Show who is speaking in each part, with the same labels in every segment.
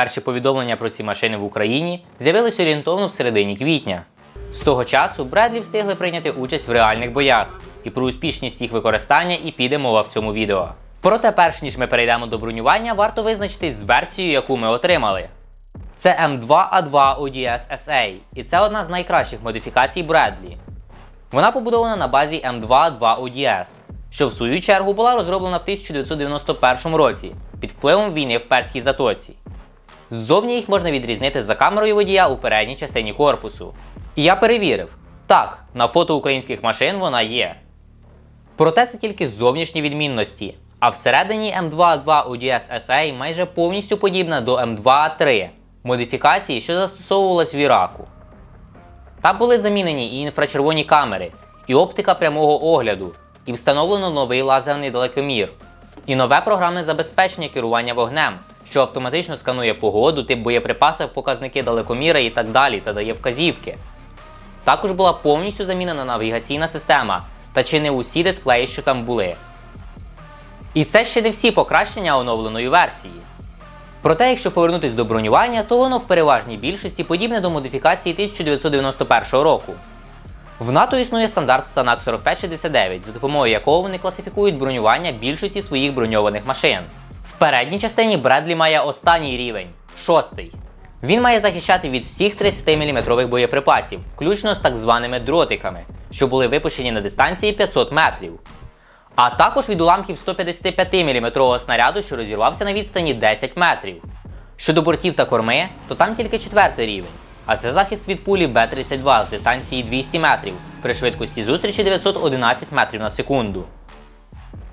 Speaker 1: Перші повідомлення про ці машини в Україні з'явились орієнтовно в середині квітня. З того часу Бредлі встигли прийняти участь в реальних боях, і про успішність їх використання і піде мова в цьому відео. Проте, перш ніж ми перейдемо до бронювання, варто визначитись з версією, яку ми отримали. Це М2А2 ODS SA, і це одна з найкращих модифікацій Бредлі. Вона побудована на базі М2А2 ODS, що в свою чергу була розроблена в 1991 році під впливом війни в Перській затоці. Ззовні їх можна відрізнити за камерою водія у передній частині корпусу. І я перевірив, так, на фото українських машин вона є. Проте це тільки зовнішні відмінності, а всередині М2А2 ODS SA майже повністю подібна до М2А3 модифікації, що застосовувалась в Іраку. Там були замінені і інфрачервоні камери, і оптика прямого огляду, і встановлено новий лазерний далекомір, і нове програмне забезпечення керування вогнем, що автоматично сканує погоду, тип боєприпасів, показники далекоміра і так далі та дає вказівки. Також була повністю замінена навігаційна система та чи не усі дисплеї, що там були. І це ще не всі покращення оновленої версії. Проте, якщо повернутись до бронювання, то воно в переважній більшості подібне до модифікації 1991 року. В НАТО існує стандарт SANAC 4569, за допомогою якого вони класифікують бронювання більшості своїх броньованих машин. В передній частині Бредлі має останній рівень шостий. Він має захищати від всіх 30-мм боєприпасів, включно з так званими дротиками, що були випущені на дистанції 500 метрів. А також від уламків 155-мм снаряду, що розірвався на відстані 10 метрів. Щодо бортів та корми, то там тільки четвертий рівень, а це захист від пулі Б-32 з дистанції 200 метрів при швидкості зустрічі 911 метрів на секунду.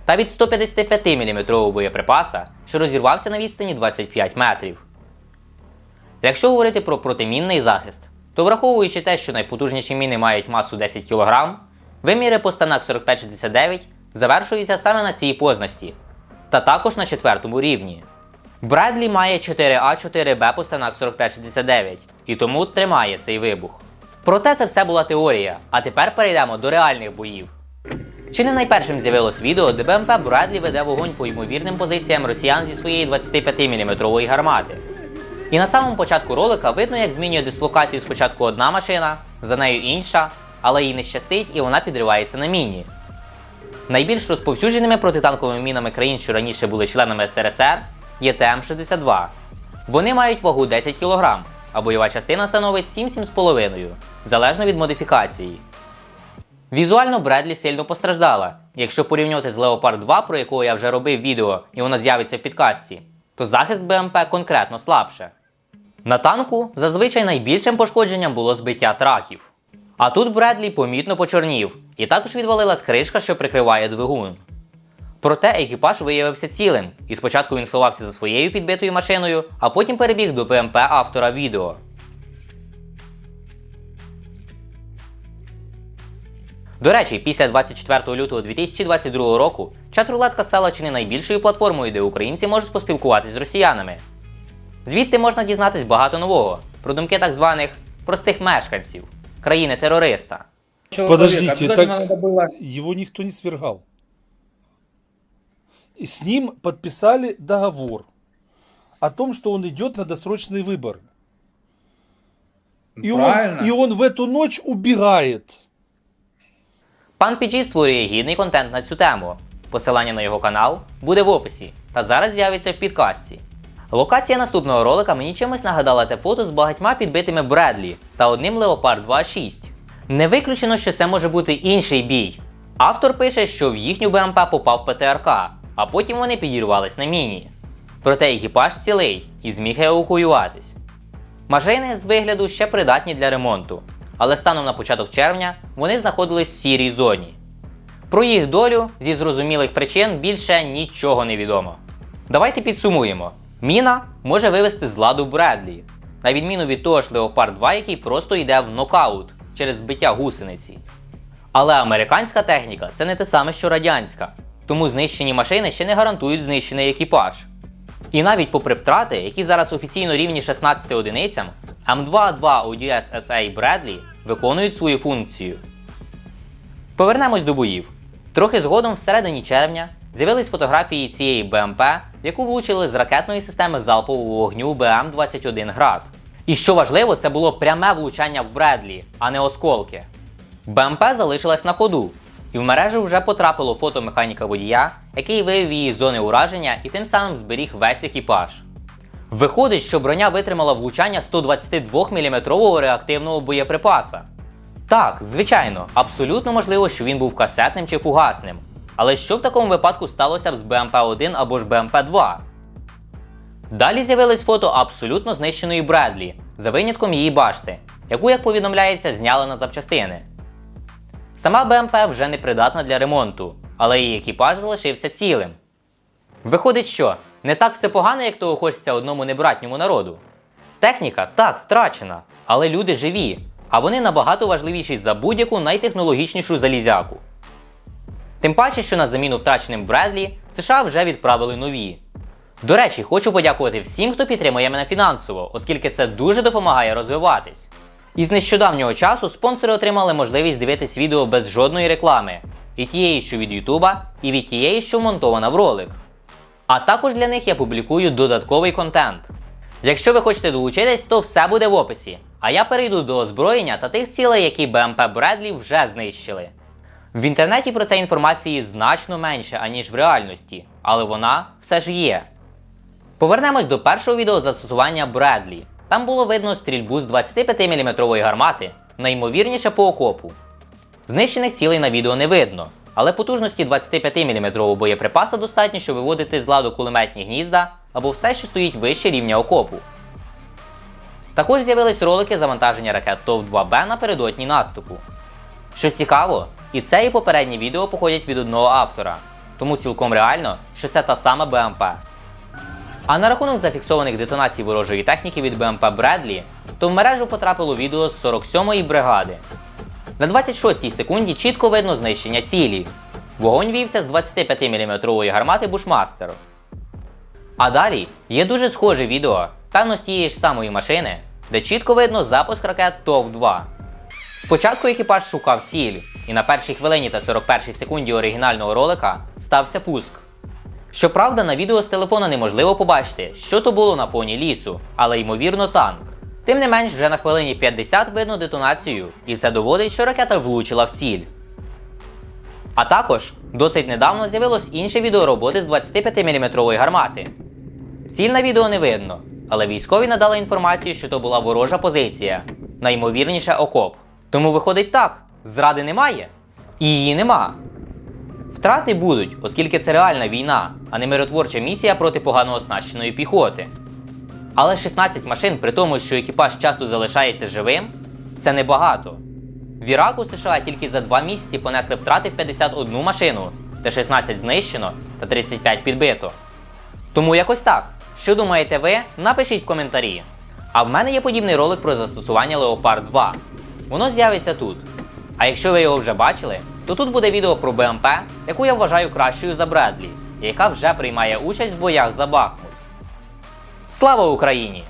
Speaker 1: Та від 155-мм боєприпаса, що розірвався на відстані 25 метрів. Якщо говорити про протимінний захист, то враховуючи те, що найпотужніші міни мають масу 10 кг, виміри по станах 4569 завершуються саме на цій позначці, та також на четвертому рівні. Бредлі має 4А4Б по станах 4569 і тому тримає цей вибух. Проте це все була теорія, а тепер перейдемо до реальних боїв. Чи не найпершим з'явилось відео, де БМП Бредлі веде вогонь по ймовірним позиціям росіян зі своєї 25-мм гармати. І на самому початку ролика видно, як змінює дислокацію спочатку одна машина, за нею інша, але їй не щастить і вона підривається на міні. Найбільш розповсюдженими протитанковими мінами країн, що раніше були членами СРСР, є ТМ-62. Вони мають вагу 10 кг, а бойова частина становить 7-7,5, залежно від модифікації. Візуально Бредлі сильно постраждала. Якщо порівнювати з Leopard 2, про якого я вже робив відео і воно з'явиться в підкасті, то захист БМП конкретно слабше. На танку зазвичай найбільшим пошкодженням було збиття траків. А тут Бредлі помітно почорнів, і також відвалилась кришка, що прикриває двигун. Проте екіпаж виявився цілим, і спочатку він сховався за своєю підбитою машиною, а потім перебіг до БМП автора відео. До речі, після 24 лютого 2022 року чат-рулетка стала чи не найбільшою платформою, де українці можуть поспілкуватись з росіянами. Звідти можна дізнатись багато нового про думки так званих простих мешканців, країни-терориста.
Speaker 2: человека.
Speaker 3: Подождите,
Speaker 2: Обязательно
Speaker 3: так-
Speaker 2: надо было...
Speaker 3: Его никто не свергал. И с ним подписали договор о том, что он идет на досрочные выборы. И он,
Speaker 2: Правильно.
Speaker 3: и он в эту ночь убегает.
Speaker 1: Пан PG створює гідний контент на цю тему. Посилання на його канал буде в описі та зараз з'явиться в підкасті. Локація наступного ролика мені чимось нагадала те фото з багатьма підбитими Бредлі та одним Leopard 2.6. Не виключено, що це може бути інший бій. Автор пише, що в їхню БМП попав ПТРК, а потім вони підірвались на міні. Проте екіпаж цілий і зміг евакуюватись. Машини з вигляду ще придатні для ремонту, але станом на початок червня вони знаходились в сірій зоні. Про їх долю зі зрозумілих причин більше нічого не відомо. Давайте підсумуємо: міна може вивести з ладу Бредлі, на відміну від того ж Leopard 2, який просто йде в нокаут через збиття гусениці. Але американська техніка це не те саме, що радянська, тому знищені машини ще не гарантують знищений екіпаж. І навіть попри втрати, які зараз офіційно рівні 16 одиницям, М2А2 ODS SA Bradley виконують свою функцію. Повернемось до боїв. Трохи згодом, всередині червня, з'явились фотографії цієї БМП, яку влучили з ракетної системи залпового вогню БМ-21 Град. І що важливо, це було пряме влучання в Бредлі, а не осколки. БМП залишилась на ходу, і в мережу вже потрапило фото механіка водія, який вивів її з зони ураження і тим самим зберіг весь екіпаж. Виходить, що броня витримала влучання 122 мм реактивного боєприпаса. Так, звичайно, абсолютно можливо, що він був касетним чи фугасним. Але що в такому випадку сталося б з БМП-1 або ж БМП-2? Далі з'явились фото абсолютно знищеної Бредлі, за винятком її башти, яку, як повідомляється, зняли на запчастини. Сама БМП вже не придатна для ремонту, але її екіпаж залишився цілим. Виходить, що не так все погано, як того хочеться одному небратньому народу. Техніка так втрачена, але люди живі, а вони набагато важливіші за будь-яку найтехнологічнішу залізяку. Тим паче, що на заміну втраченим Бредлі США вже відправили нові. До речі, хочу подякувати всім, хто підтримує мене фінансово, оскільки це дуже допомагає розвиватись. Із нещодавнього часу спонсори отримали можливість дивитись відео без жодної реклами, і тієї, що від Ютуба, і від тієї, що вмонтована в ролик. А також для них я публікую додатковий контент. Якщо ви хочете долучитись, то все буде в описі. А я перейду до озброєння та тих цілей, які БМП Бредлі вже знищили. В інтернеті про це інформації значно менше, аніж в реальності, але вона все ж є. Повернемось до першого відео застосування Бредлі. Там було видно стрільбу з 25-мм гармати, найімовірніше по окопу. Знищених цілей на відео не видно, але потужності 25-мм боєприпаса достатньо, щоб виводити з ладу кулеметні гнізда або все, що стоїть вище рівня окопу. Також з'явились ролики завантаження ракет ТОВ-2Б напередодні наступу. Що цікаво, і це і попереднє відео походять від одного автора, тому цілком реально, що це та сама БМП. А на рахунок зафіксованих детонацій ворожої техніки від БМП Бредлі, то в мережу потрапило відео з 47-ї бригади. На 26-й секунді чітко видно знищення цілі. Вогонь вівся з 25-мм гармати Бушмастер. А далі є дуже схоже відео, певно з тієї ж самої машини, де чітко видно запуск ракет ТОВ-2. Спочатку екіпаж шукав ціль, і на першій хвилині та 41 секунді оригінального ролика стався пуск. Щоправда, на відео з телефона неможливо побачити, що то було на фоні лісу, але ймовірно танк. Тим не менш, вже на хвилині 50 видно детонацію, і це доводить, що ракета влучила в ціль. А також досить недавно з'явилось інше відео роботи з 25-мм гармати. Ціль на відео не видно, але військові надали інформацію, що то була ворожа позиція, найімовірніше окоп. Тому виходить так: зради немає, і її нема. Втрати будуть, оскільки це реальна війна, а не миротворча місія проти погано оснащеної піхоти. Але 16 машин, при тому, що екіпаж часто залишається живим, це небагато. В Іраку США тільки за два місяці понесли втрати в 51 машину, де 16 знищено та 35 підбито. Тому якось так. Що думаєте ви? Напишіть в коментарі. А в мене є подібний ролик про застосування Leopard 2. Воно з'явиться тут. А якщо ви його вже бачили, то тут буде відео про БМП, яку я вважаю кращою за Бредлі, і яка вже приймає участь в боях за Бахмут. Слава Україні!